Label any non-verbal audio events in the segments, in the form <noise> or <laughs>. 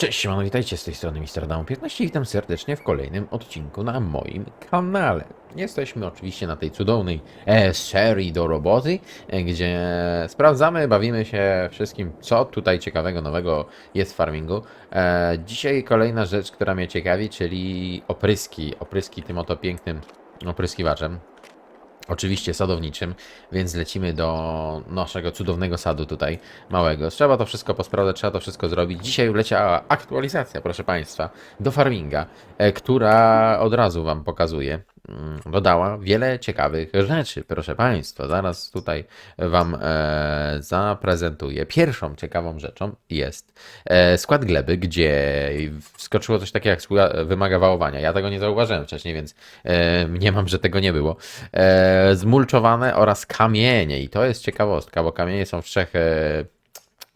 Cześć, siemano, witajcie z tej strony Mr. Down 15 witam serdecznie w kolejnym odcinku na moim kanale. Jesteśmy oczywiście na tej cudownej e, serii do roboty, e, gdzie sprawdzamy, bawimy się wszystkim, co tutaj ciekawego, nowego jest w farmingu. E, dzisiaj kolejna rzecz, która mnie ciekawi, czyli opryski, opryski tym oto pięknym opryskiwaczem. Oczywiście sadowniczym, więc lecimy do naszego cudownego sadu tutaj, małego. Trzeba to wszystko posprawdzać, trzeba to wszystko zrobić. Dzisiaj leciała aktualizacja, proszę Państwa, do farminga, e, która od razu Wam pokazuje, dodała wiele ciekawych rzeczy, proszę Państwa. Zaraz tutaj Wam e, zaprezentuję. Pierwszą ciekawą rzeczą jest e, skład gleby, gdzie wskoczyło coś takiego jak wymaga wałowania. Ja tego nie zauważyłem wcześniej, więc e, mniemam, że tego nie było. E, zmulczowane oraz kamienie. I to jest ciekawostka, bo kamienie są w trzech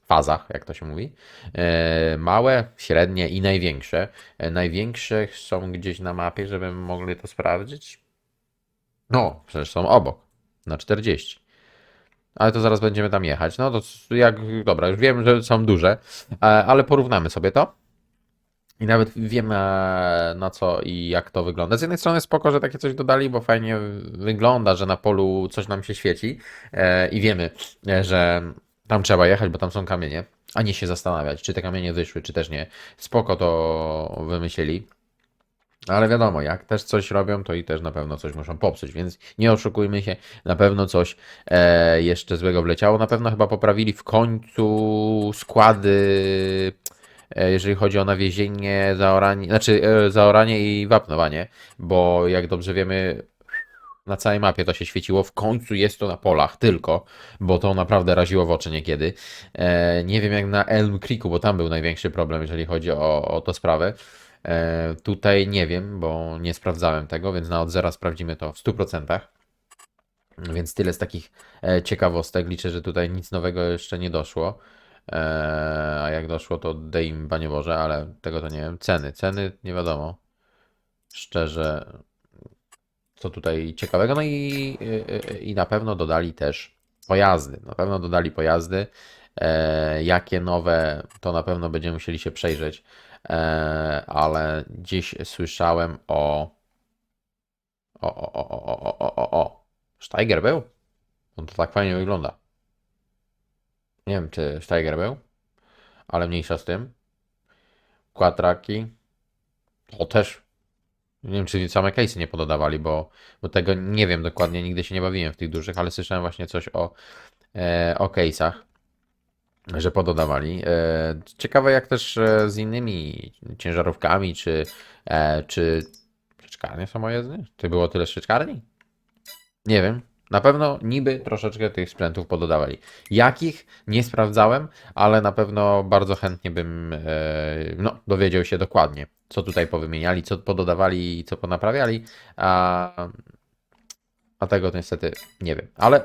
fazach, jak to się mówi. E, małe, średnie i największe. E, największe są gdzieś na mapie, żeby mogli to sprawdzić. No, przecież są obok, na 40. Ale to zaraz będziemy tam jechać. No to jak, dobra, już wiem, że są duże, e, ale porównamy sobie to. I nawet wiemy e, na co i jak to wygląda. Z jednej strony spoko, że takie coś dodali, bo fajnie wygląda, że na polu coś nam się świeci i wiemy, że tam trzeba jechać, bo tam są kamienie, a nie się zastanawiać, czy te kamienie wyszły, czy też nie. Spoko to wymyślili. Ale wiadomo, jak też coś robią, to i też na pewno coś muszą popsuć, więc nie oszukujmy się, na pewno coś e, jeszcze złego wleciało. Na pewno chyba poprawili w końcu składy e, jeżeli chodzi o nawiezienie, zaoranie, znaczy e, zaoranie i wapnowanie, bo jak dobrze wiemy, na całej mapie to się świeciło, w końcu jest to na polach tylko, bo to naprawdę raziło w oczy niekiedy. E, nie wiem jak na Elm Creeku, bo tam był największy problem, jeżeli chodzi o, o tę sprawę. E, tutaj nie wiem, bo nie sprawdzałem tego, więc na od zera sprawdzimy to w 100%. Więc tyle z takich e, ciekawostek. Liczę, że tutaj nic nowego jeszcze nie doszło. E, a jak doszło, to dej im Panie Boże, ale tego to nie wiem. Ceny, ceny nie wiadomo. Szczerze, co tutaj ciekawego. No i, i, i na pewno dodali też pojazdy. Na pewno dodali pojazdy. E, jakie nowe, to na pewno będziemy musieli się przejrzeć. E, ale gdzieś słyszałem o. O, o, o, o, o, o, o, o. Steiger był? On to tak fajnie wygląda. Nie wiem, czy Steiger był, ale mniejsza z tym. Quattraki. To też. Nie wiem, czy same case'y nie pododawali, bo, bo tego nie wiem dokładnie, nigdy się nie bawiłem w tych dużych, ale słyszałem właśnie coś o, e, o case'ach, że pododawali. E, ciekawe jak też e, z innymi ciężarówkami, czy, e, czy szyczkarnie samojezdne? Czy było tyle szyczkarni? Nie wiem. Na pewno niby troszeczkę tych sprzętów pododawali. Jakich? Nie sprawdzałem, ale na pewno bardzo chętnie bym e, no, dowiedział się dokładnie, co tutaj powymieniali, co pododawali i co ponaprawiali. A, a tego niestety nie wiem. Ale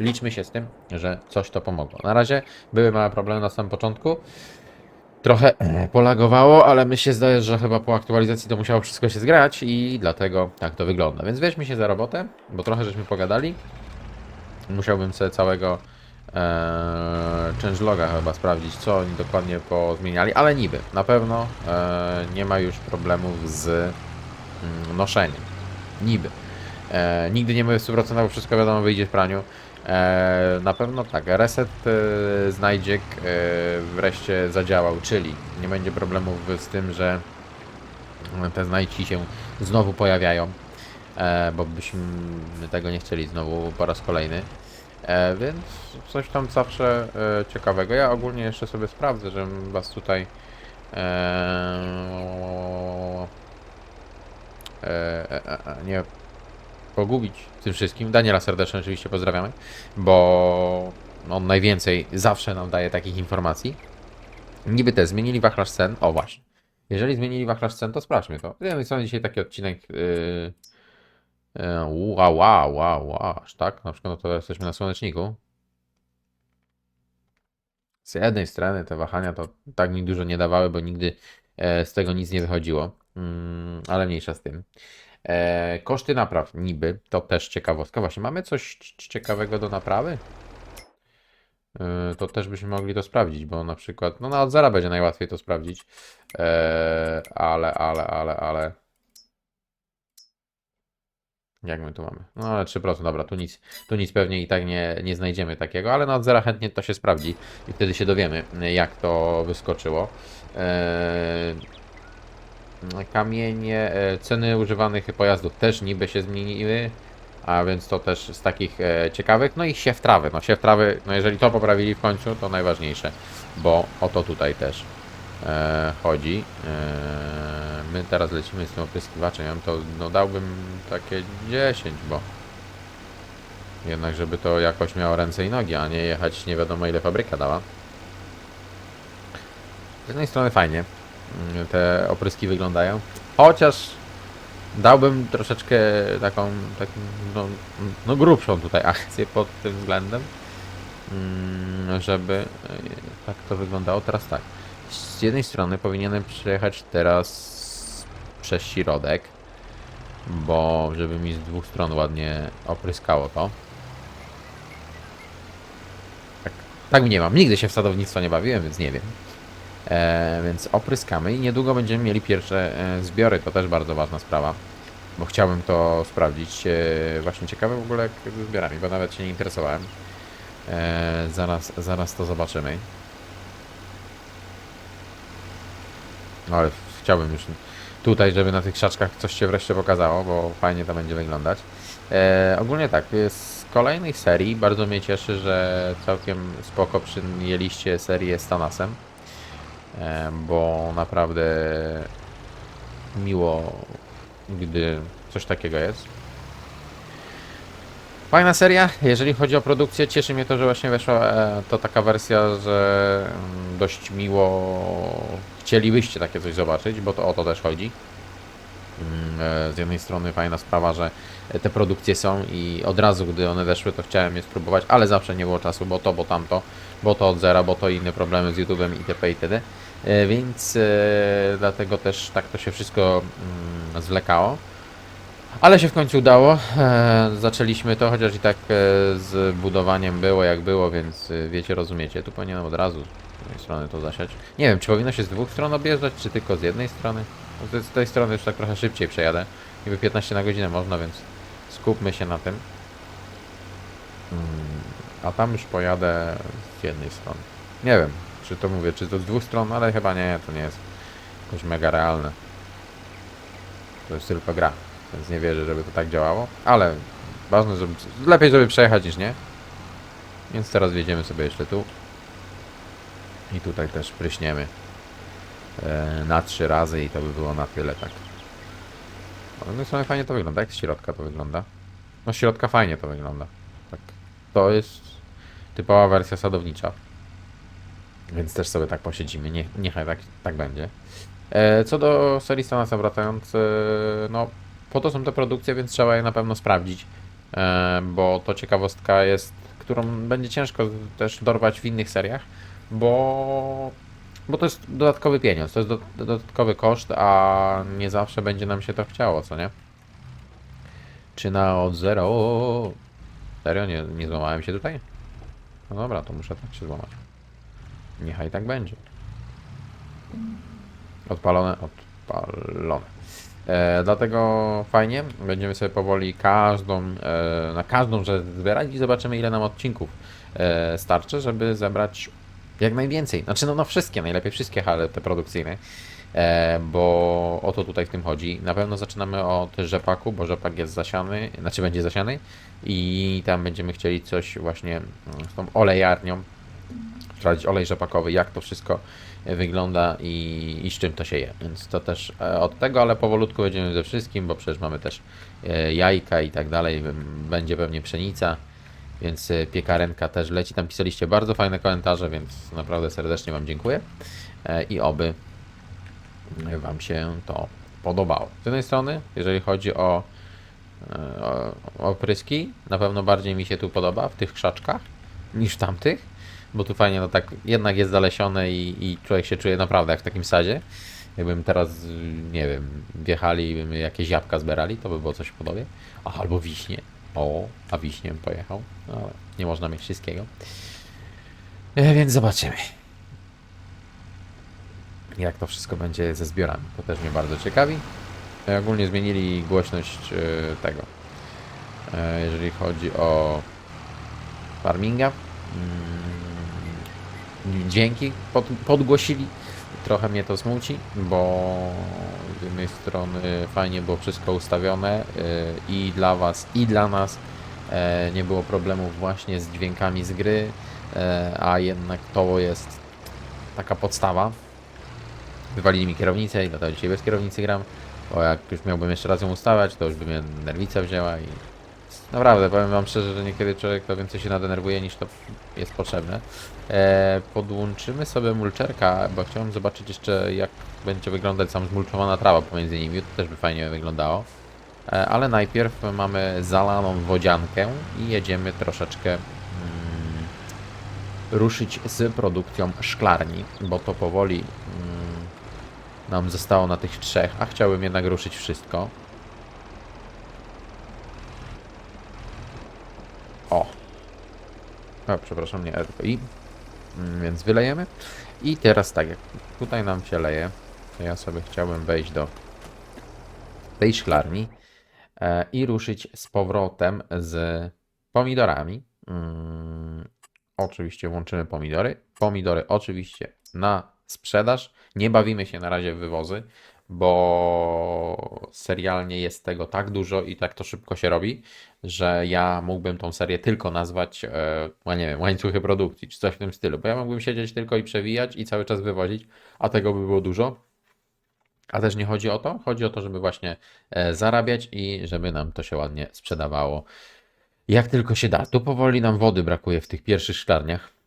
liczmy się z tym, że coś to pomogło. Na razie były małe problemy na samym początku. Trochę e, polagowało, ale my się zdaje, że chyba po aktualizacji to musiało wszystko się zgrać i dlatego tak to wygląda. Więc weźmy się za robotę, bo trochę żeśmy pogadali. Musiałbym sobie całego e, changeloga chyba sprawdzić, co oni dokładnie pozmieniali, ale niby, na pewno e, nie ma już problemów z mm, noszeniem. Niby. E, nigdy nie w 100%, bo wszystko wiadomo wyjdzie w praniu. E, na pewno tak, reset e, znajdziek e, wreszcie zadziałał, czyli nie będzie problemów z tym, że te znajdźki się znowu pojawiają, bo byśmy tego nie chcieli znowu po raz kolejny. Więc coś tam zawsze ciekawego. Ja ogólnie jeszcze sobie sprawdzę, żebym was tutaj nie pogubić w tym wszystkim. Daniela serdecznie oczywiście pozdrawiamy, bo on najwięcej zawsze nam daje takich informacji. Niby te zmienili wachlarz cen. O właśnie. Jeżeli zmienili wachlarz cen, to sprawdźmy to. Wiemy, co dzisiaj taki odcinek. Yy, yy, wow, wow, wow, wow, aż tak? Na przykład no to jesteśmy na słoneczniku. Z jednej strony te wahania to tak mi dużo nie dawały, bo nigdy e, z tego nic nie wychodziło. Mm, ale mniejsza z tym. E, koszty napraw niby, to też ciekawostka. Właśnie, mamy coś ciekawego do naprawy? yy, to też byśmy mogli to sprawdzić, bo na przykład, no na od zera będzie najłatwiej to sprawdzić, Eee, ale, ale, ale, ale... Jak my tu mamy? No ale 3%, dobra, tu nic, tu nic pewnie i tak nie, nie znajdziemy takiego, ale na od zera chętnie to się sprawdzi i wtedy się dowiemy, jak to wyskoczyło. Eee, kamienie, e, ceny używanych pojazdów też niby się zmieniły, a więc to też z takich e, ciekawych. No i siew trawy. No siew trawy, no jeżeli to poprawili w końcu, to najważniejsze, bo o to tutaj też e, chodzi. My teraz lecimy z tym opryskiwaczem, ja to no, dałbym takie 10, bo jednak żeby to jakoś miało ręce i nogi, a nie jechać nie wiadomo ile fabryka dała. Z jednej strony fajnie te opryski wyglądają, chociaż dałbym troszeczkę taką, taką no, no grubszą tutaj <laughs> akcję pod tym względem, mm, żeby e, tak to wyglądało. Teraz tak, z jednej strony powinienem przejechać teraz przez środek, bo żeby mi z dwóch stron ładnie opryskało to. Tak, tak nie mam. Nigdy się w sadownictwo nie bawiłem, więc nie wiem. E, więc opryskamy i niedługo będziemy mieli pierwsze e, zbiory. To też bardzo ważna sprawa, bo chciałbym to sprawdzić. E, właśnie ciekawe w ogóle jak ze zbiorami, bo nawet się nie interesowałem. E, zaraz, zaraz to zobaczymy. No, ale chciałbym już tutaj, żeby na tych krzaczkach coś się wreszcie pokazało, bo fajnie to będzie wyglądać. E, ogólnie tak, z kolejnej serii bardzo mnie cieszy, że całkiem spoko przyjęliście serię z Tanasem, e, bo naprawdę miło, gdy coś takiego jest. Fajna seria, jeżeli chodzi o produkcję, cieszy mnie to, że właśnie weszła e, to taka wersja, że mm, dość miło chcielibyście takie coś zobaczyć, bo to o to też chodzi. Mm, e, Z jednej strony fajna sprawa, że te produkcje są i od razu, gdy one weszły, to chciałem je spróbować, ale zawsze nie było czasu, bo to, bo tamto, bo to od zera, bo to inne problemy z YouTube'em itp. itd. E, Więc e, dlatego też tak to się wszystko mm, zwlekało. Ale się w końcu udało. E, zaczęliśmy to, chociaż i tak z budowaniem było jak było, więc wiecie, rozumiecie. Tu powinienem od razu z jednej strony to zasiać. Nie wiem, czy powinno się z dwóch stron objeżdżać, czy tylko z jednej strony. No, z z tej strony już tak trochę szybciej przejadę. Niby 15 na godzinę można, więc skupmy się na tym. Mm, a tam już pojadę z jednej strony. Nie wiem, czy to mówię, czy to z dwóch stron, ale chyba nie, to nie jest jakoś mega realne. To jest tylko gra, więc nie wierzę, żeby to tak działało, ale ważne, żeby lepiej, żeby przejechać niż nie. Więc teraz wjedziemy sobie jeszcze tu. I tutaj też pryśniemy e, na trzy razy i to by było na tyle, tak. No sobie fajnie to wygląda, jak z środka to wygląda. No z środka fajnie to wygląda. Tak. To jest typowa wersja sadownicza. Więc też sobie tak posiedzimy, nie, niechaj tak, tak będzie. E, co do serii Stanasa wracając, e, no po to są te produkcje, więc trzeba je na pewno sprawdzić, e, bo to ciekawostka jest, którą będzie ciężko też dorwać w innych seriach, bo, bo to jest dodatkowy pieniądz, to jest do, dodatkowy koszt, a nie zawsze będzie nam się to chciało, co nie? Czy na od zero? Serio? Nie, nie złamałem się tutaj? No dobra, to muszę tak się złamać. Niechaj tak będzie. Odpalone, odpalone. E, dlatego fajnie, będziemy sobie powoli każdą, e, na każdą rzecz zbierać i zobaczymy ile nam odcinków e, starczy, żeby zebrać jak najwięcej. Znaczy no, no wszystkie, najlepiej wszystkie hale te produkcyjne, bo o to tutaj w tym chodzi. Na pewno zaczynamy od rzepaku, bo rzepak jest zasiany, znaczy będzie zasiany i tam będziemy chcieli coś właśnie mm, z tą olejarnią, sprawdzić olej rzepakowy, jak to wszystko e, wygląda i, i z czym to się je. Więc to też e, od tego, ale powolutku będziemy ze wszystkim, bo przecież mamy też e, jajka i tak dalej, będzie pewnie pszenica, więc e, piekarenka też leci. Tam pisaliście bardzo fajne komentarze, więc naprawdę serdecznie Wam dziękuję E, i oby Wam się to podobało. Z jednej strony, jeżeli chodzi o, e, o, opryski, na pewno bardziej mi się tu podoba w tych krzaczkach niż tamtych, bo tu fajnie, no tak jednak jest zalesione i, i człowiek się czuje naprawdę jak w takim sadzie. Jakbym teraz, nie wiem, wjechali i bym jakieś jabłka zbierali, to by było coś w podobie. A, albo wiśnie. O, a wiśniem pojechał. No, ale nie można mieć wszystkiego. E, Więc zobaczymy. Jak to wszystko będzie ze zbiorami. To też mnie bardzo ciekawi. E, Ogólnie zmienili głośność e, tego. E, Jeżeli chodzi o farminga. Mm, Dźwięki pod, podgłosili. Trochę mnie to smuci, bo z jednej strony fajnie było wszystko ustawione i dla Was, i dla nas. Nie było problemów właśnie z dźwiękami z gry, a jednak to jest taka podstawa. Wywalili mi kierownicę i dlatego dzisiaj bez kierownicy gram, bo jak już miałbym jeszcze raz ją ustawiać, to już by mnie nerwica wzięła i naprawdę powiem wam szczerze, że niekiedy człowiek to więcej się nadenerwuje niż to jest potrzebne. E, podłączymy sobie mulczerka, bo chciałem zobaczyć jeszcze jak będzie wyglądać sam zmulczowana trawa pomiędzy nimi, to też by fajnie wyglądało. E, ale najpierw mamy zalaną wodziankę i jedziemy troszeczkę mm, ruszyć z produkcją szklarni, bo to powoli mm, nam zostało na tych trzech, a chciałbym jednak ruszyć wszystko. O. o przepraszam, nie R, tylko I. Mm, Więc wylejemy. I teraz tak, jak tutaj nam się leje, to ja sobie chciałbym wejść do tej szklarni e, i ruszyć z powrotem z pomidorami. Mm, oczywiście włączymy pomidory. Pomidory oczywiście na sprzedaż. Nie bawimy się na razie w wywozy, bo serialnie jest tego tak dużo i tak to szybko się robi, że ja mógłbym tą serię tylko nazwać, e, no nie wiem, łańcuchy produkcji czy coś w tym stylu, bo ja mógłbym siedzieć tylko i przewijać i cały czas wywozić, a tego by było dużo. A też nie chodzi o to, chodzi o to, żeby właśnie e, zarabiać i żeby nam to się ładnie sprzedawało. Jak tylko się da. Tu powoli nam wody brakuje w tych pierwszych szklarniach.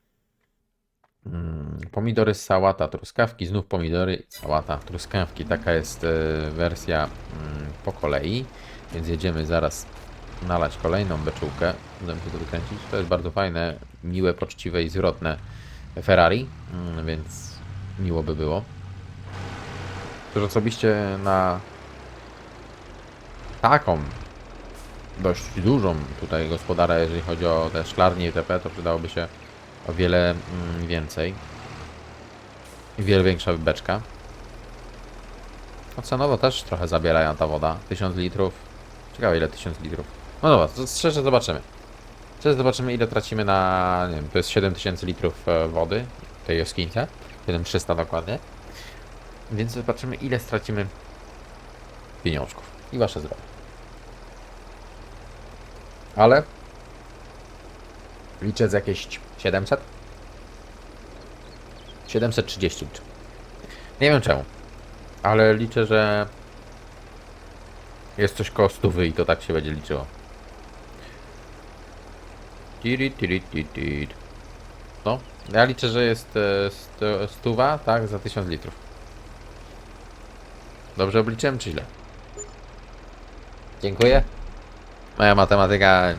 Mm, Pomidory, sałata, truskawki, znów pomidory, sałata, truskawki. Taka jest e, wersja mm, po kolei. Więc jedziemy zaraz nalać kolejną beczułkę. Będę to wykręcić. To jest bardzo fajne, miłe, poczciwe i zwrotne Ferrari, mm, więc miło by było. Też osobiście na taką dość dużą tutaj gospodarę, jeżeli chodzi o te szklarnie itp., to przydałoby się o wiele mm, więcej. Wiele większa beczka. Ocenowo też trochę zabierają ta woda. 1000 litrów. Ciekawe ile 1000 litrów. No dobra, to szczerze zobaczymy. Szczerze zobaczymy ile tracimy na, nie wiem, to jest 7000 litrów e, wody w tej jaskinice. 7300 dokładnie. Więc zobaczymy ile stracimy pieniążków. I wasze zdrowie. Ale liczę z jakieś 700? 730 liczę. Nie wiem czemu, ale liczę, że jest coś koło i to tak się będzie liczyło. No, ja liczę, że jest e, stuwa, tak, za 1000 litrów. Dobrze obliczyłem, czy źle? Dziękuję. Moja matematyka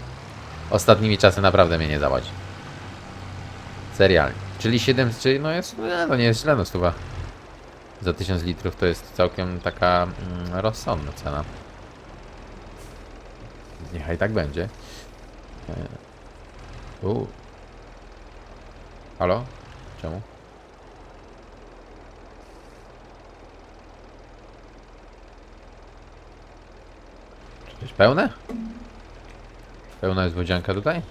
ostatnimi czasy naprawdę mnie nie zawodzi. Serialnie. Czyli 7, czyli no jest, nie, no nie jest źle, no stuwa. Za 1000 litrów to jest całkiem taka mm, rozsądna cena. Niechaj tak będzie. E, U. Halo? Czemu? Czy to jest pełne? Pełna jest wodzianka tutaj?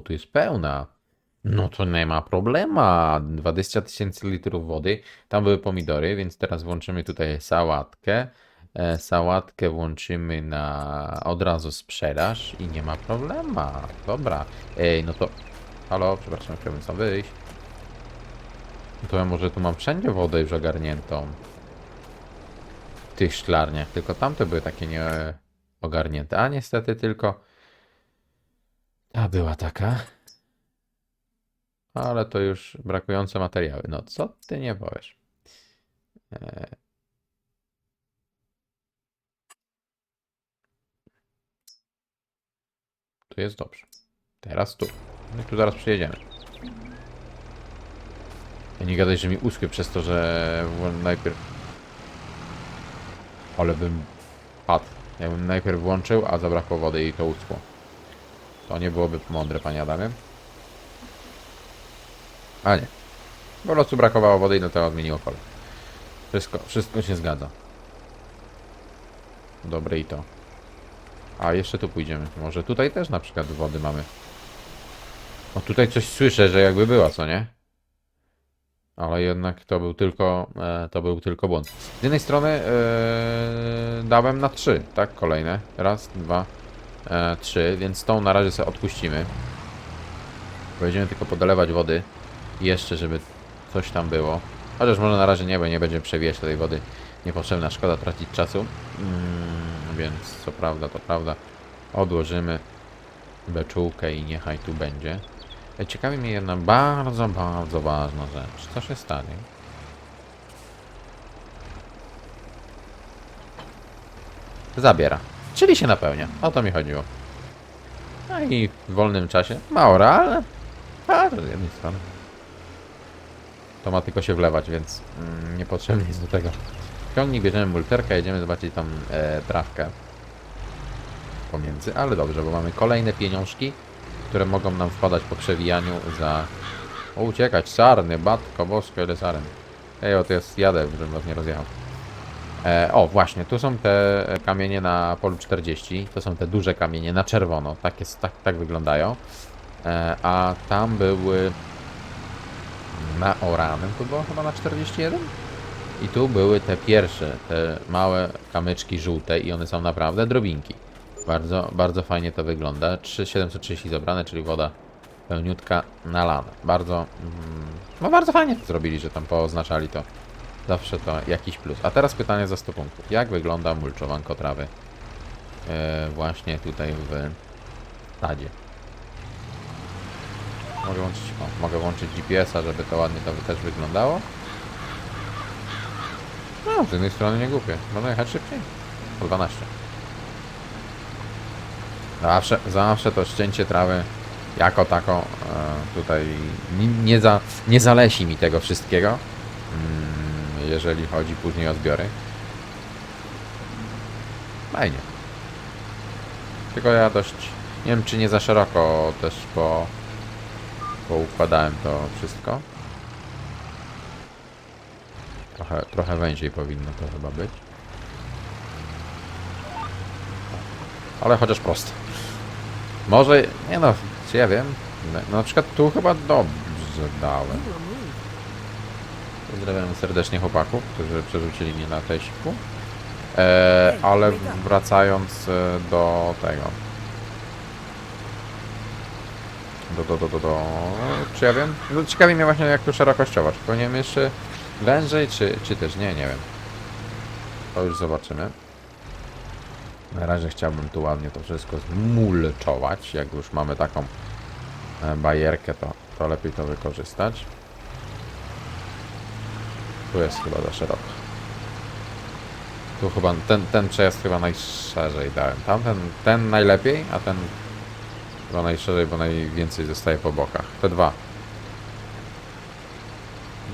Tu jest pełna. No to nie ma problema. 20 tysięcy litrów wody. Tam były pomidory, więc teraz włączymy tutaj sałatkę. E, sałatkę włączymy na od razu sprzedaż i nie ma problema. Dobra. Ej, no to... Halo, przepraszam, chciałbym sam wyjść. No to ja może tu mam wszędzie wodę już ogarniętą. W tych szklarniach, tylko tamte były takie nie ogarnięte. A niestety tylko ta była taka. Ale to już brakujące materiały. No co ty nie powiesz? E, Tu jest dobrze. Teraz tu. No i tu zaraz przyjedziemy. Nie gadaj, że mi uschły przez to, że najpierw... Ale bym padł. Ja bym najpierw włączył, a zabrakło wody i to uschło. To nie byłoby mądre, panie Adamie. A nie. Po prostu brakowało wody i do tego zmieniło kolor. Wszystko, wszystko się zgadza. Dobre i to. A, jeszcze tu pójdziemy. Może tutaj też na przykład wody mamy. O, tutaj coś słyszę, że jakby była, co nie? Ale jednak to był tylko, e, to był tylko błąd. Z jednej strony e, dałem na trzy, tak? Kolejne. Raz, dwa, e, trzy, więc tą na razie sobie odpuścimy. Będziemy tylko podlewać wody jeszcze, żeby coś tam było. Chociaż może na razie nie, bo nie będziemy przewijać tej wody. Niepotrzebna, szkoda tracić czasu. Mm, więc co prawda, to prawda. Odłożymy beczułkę i niechaj tu będzie. Ciekawi mnie jedna bardzo, bardzo ważna rzecz. Co się stanie? Zabiera. Czyli się napełnia. O to mi chodziło. No i w wolnym czasie. Mało, ale... A, to z jednej strony. To ma tylko się wlewać, więc mm, niepotrzebny jest do tego. Ciągnik, bierzemy multerkę, jedziemy zobaczyć tam e, trawkę pomiędzy, ale dobrze, bo mamy kolejne pieniążki, które mogą nam wpadać po przewijaniu za... O, uciekać, sarny, batko, bosko, ile saren. Ej, o, to jest, jadę, żebym was nie rozjechał. E, o, właśnie, tu są te kamienie na polu 40, to są te duże kamienie na czerwono, tak, jest, tak, tak wyglądają. E, a tam były na oranym, to było chyba na 41? I tu były te pierwsze, te małe kamyczki żółte i one są naprawdę drobinki. Bardzo, bardzo fajnie to wygląda. 3730 zebrane, czyli woda pełniutka nalana. Bardzo, mm, no bardzo fajnie to zrobili, że tam pooznaczali to. Zawsze to jakiś plus. A teraz pytanie za 100 punktów. Jak wygląda mulczowanko trawy e, właśnie tutaj w stadzie? Mogę łączyć, o, mogę włączyć GPS-a, żeby to ładnie to też wyglądało. No, z jednej strony nie głupie. Można jechać szybciej. Po 12. Zawsze, zawsze to ścięcie trawy jako tako e, tutaj nie, nie, za, nie zalesi mi tego wszystkiego, mm, jeżeli chodzi później o zbiory. Fajnie. Tylko ja dość, nie wiem czy nie za szeroko też po, poukładałem to wszystko. Trochę, trochę węziej powinno to chyba być. Ale chociaż prosto. Może, nie no, czy ja wiem. Na przykład tu chyba dobrze dałem. Pozdrawiam serdecznie chłopaków, którzy przerzucili mnie na tej siku. E, ale wracając e, do tego. Do, do, do, do, do. Czy ja wiem? No, ciekawi mnie właśnie jak tu szerokościowo. Czy powinienem jeszcze wężej, czy, czy też nie, nie wiem. To już zobaczymy. Na razie chciałbym tu ładnie to wszystko zmulczować. Jak już mamy taką e, bajerkę, to, to lepiej to wykorzystać. Tu jest chyba za szeroko. Tu chyba ten, ten przejazd chyba najszerzej dałem. Tamten ten najlepiej, a ten chyba najszerzej, bo najwięcej zostaje po bokach. Te dwa.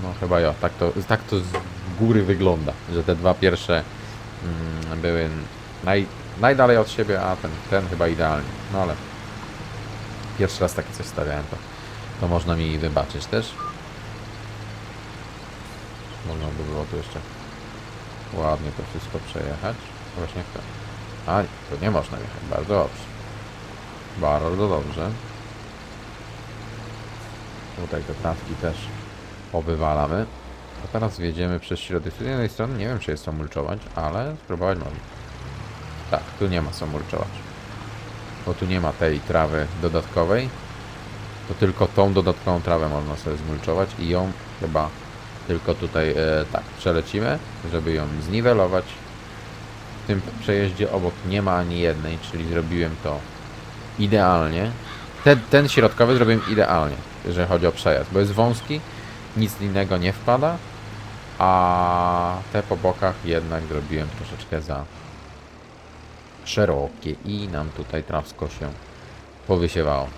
No chyba ja, tak to, tak to z góry wygląda, że te dwa pierwsze mm, były naj, najdalej od siebie, a ten, ten chyba idealnie. No ale pierwszy raz takie coś stawiałem, to, to można mi wybaczyć też. Można by było tu jeszcze ładnie to wszystko przejechać. Właśnie chcę. A, tu nie można jechać. Bardzo dobrze. Bardzo dobrze. Tutaj te trawki też powywalamy. A teraz wjedziemy przez środek. Z jednej strony nie wiem, czy jest co mulczować, ale spróbować mogę. Tak, tu nie ma co mulczować. Bo tu nie ma tej trawy dodatkowej. To tylko tą dodatkową trawę można sobie zmulczować i ją chyba tylko tutaj e, tak przelecimy, żeby ją zniwelować. W tym przejeździe obok nie ma ani jednej, czyli zrobiłem to idealnie. Ten, ten środkowy zrobiłem idealnie, jeżeli chodzi o przejazd, bo jest wąski, nic innego nie wpada, a te po bokach jednak zrobiłem troszeczkę za szerokie i nam tutaj trawsko się powysiewało.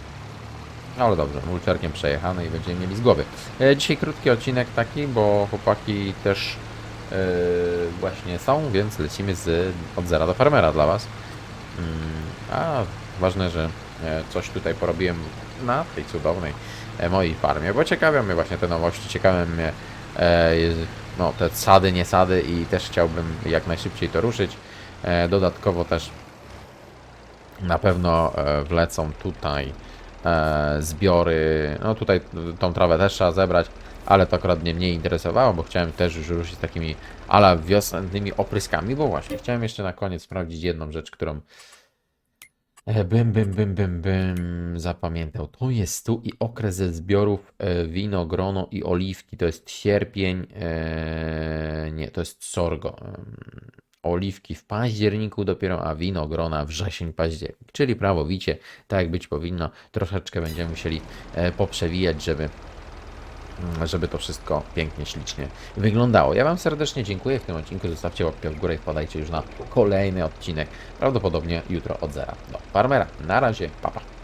Ale dobrze, mulczerkiem przejechany i będziemy mieli z głowy. E, dzisiaj krótki odcinek taki, bo chłopaki też e, właśnie są, więc lecimy z od zera do farmera dla Was. Mm, a ważne, że e, coś tutaj porobiłem na tej cudownej mojej farmie, bo ciekawią mnie właśnie te nowości, ciekawią mnie no, te sady, nie sady i też chciałbym jak najszybciej to ruszyć. Dodatkowo też na pewno wlecą tutaj e, zbiory. No tutaj tą trawę też trzeba zebrać, ale to akurat mnie mniej interesowało, bo chciałem też już ruszyć z takimi ala wiosennymi opryskami, bo właśnie chciałem jeszcze na koniec sprawdzić jedną rzecz, którą e, bym, bym, bym, bym, bym zapamiętał. To jest tu i okres ze zbiorów e, wino, grono i oliwki. To jest sierpień, e, nie, to jest sorgo. Oliwki w październiku dopiero, a wino, grona wrzesień, październik. Czyli prawowicie, tak jak być powinno. Troszeczkę będziemy musieli e, poprzewijać, żeby mm, żeby to wszystko pięknie, ślicznie wyglądało. Ja Wam serdecznie dziękuję w tym odcinku. Zostawcie łapkę w górę i wpadajcie już na kolejny odcinek. Prawdopodobnie jutro od zera do farmera. Na razie, papa. Pa.